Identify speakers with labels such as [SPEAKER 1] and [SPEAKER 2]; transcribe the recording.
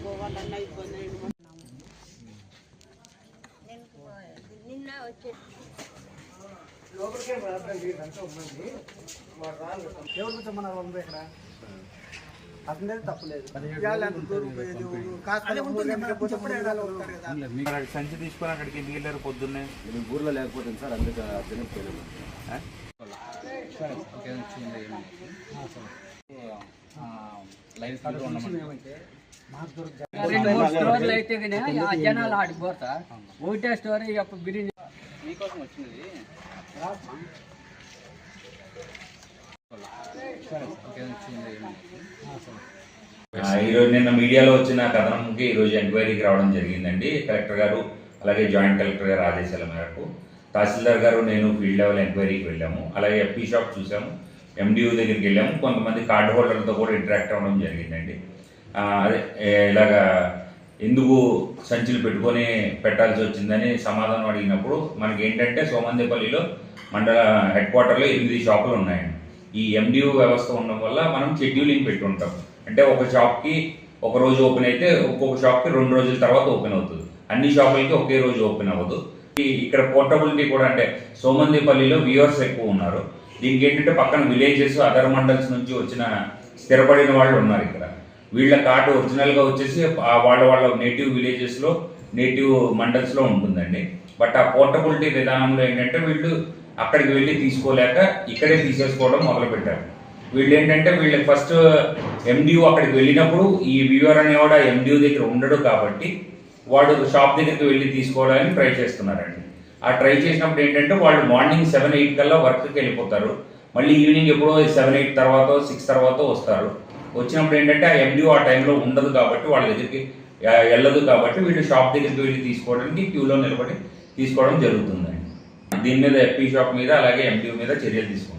[SPEAKER 1] పోవాలన్నా ఇబ్బంది
[SPEAKER 2] నిన్న
[SPEAKER 3] ఇక్కడ అసలు తప్పలేదు
[SPEAKER 4] సంచి తీసుకొని అక్కడికి ఎందుకు వెళ్ళారు పొద్దున్నే
[SPEAKER 5] ఊర్లో లేకపోతే సార్ అందుకే జనం పోయలేదు
[SPEAKER 6] రెండు మూడు స్టోర్లు అయితే ఆ జనాలు ఆడిపోతా ఒకటే స్టోర్ బిర్యానీ మీకోసం వచ్చింది
[SPEAKER 7] ఆ, ఈరోజు నిన్న మీడియాలో వచ్చిన కథనంకి ఈరోజు ఎంక్వైరీకి రావడం జరిగిందండి. కలెక్టర్ గారు అలాగే జాయింట్ కలెక్టర్ గారు ఆదేశాల మేరకు. తహసీల్దార్ గారు నేను ఫీల్డ్ లెవెల్ ఎంక్వైరీకి వెళ్ళాము. అలాగే ఎఫ్పీ షాప్ చూసాము. ఎండియూ దగ్గరికి వెళ్ళాము. కొంతమంది కార్డు హోల్డర్లతో కూడా ఇంటరాక్ట్ అవ్వడం జరిగిందండి. అదే ఇలాగా ఎందుకు సంచులు పెట్టుకొని పెట్టాల్సి వచ్చిందని సమాధానం అడిగినప్పుడు మనకి ఏంటంటే సోమందేపల్లిలో మండల హెడ్ క్వార్టర్లో ఎనిమిది షాపులు ఉన్నాయండి. ఈ ఎండియూ వ్యవస్థ ఉండడం వల్ల మనం షెడ్యూలింగ్ పెట్టుకుంటాం అంటే ఒక షాప్కి ఒక రోజు ఓపెన్ అయితే ఒక్కొక్క షాప్కి రెండు రోజుల తర్వాత ఓపెన్ అవుతుంది. అన్ని షాపులకి ఒకే రోజు ఓపెన్ అవ్వదు. ఈ- ఇక్కడ పోర్టబిలిటీ కూడా అంటే సోమందిపల్లిలో వ్యూవర్స్ ఎక్కువ ఉన్నారు. దీనికి ఏంటంటే పక్కన విలేజెస్ అదర్ మండల్స్ నుంచి వచ్చిన స్థిరపడిన వాళ్ళు ఉన్నారు ఇక్కడ. వీళ్ళ కార్డు ఒరిజినల్గా వచ్చేసి వాళ్ళ వాళ్ళ నేటివ్ విలేజెస్లో నేటివ్ మండల్స్లో ఉంటుందండి. బట్ ఆ పోర్టబిలిటీ విధానంలో ఏంటంటే వీళ్ళు అక్కడికి వెళ్ళి తీసుకోలేక ఇక్కడే తీసేసుకోవడం మొదలుపెట్టారు. వీళ్ళు ఏంటంటే వీళ్ళకి ఫస్ట్ ఎండియూ అక్కడికి వెళ్ళినప్పుడు ఈ వ్యూవర్ అనేవాడు ఎండియూ దగ్గర ఉండడు కాబట్టి వాడు షాప్ దగ్గరికి వెళ్ళి తీసుకోవడానికి ట్రై చేస్తున్నారండి. ఆ ట్రై చేసినప్పుడు ఏంటంటే వాళ్ళు మార్నింగ్ సెవెన్ ఎయిట్ కల్లా వర్క్కి వెళ్ళిపోతారు. మళ్ళీ ఈవినింగ్ ఎప్పుడో సెవెన్ ఎయిట్ తర్వాత సిక్స్ తర్వాత వస్తారు. వచ్చినప్పుడు ఏంటంటే ఆ ఎండియూ ఆ టైంలో ఉండదు కాబట్టి వాళ్ళ దగ్గరికి వెళ్ళదు కాబట్టి వీళ్ళు షాప్ దగ్గరికి వెళ్ళి తీసుకోవడానికి క్యూలో నిలబడి తీసుకోవడం జరుగుతుందండి. దీని మీద ఎఫ్పీ షాప్ మీద అలాగే ఎండియూ మీద చర్యలు తీసుకుంటారు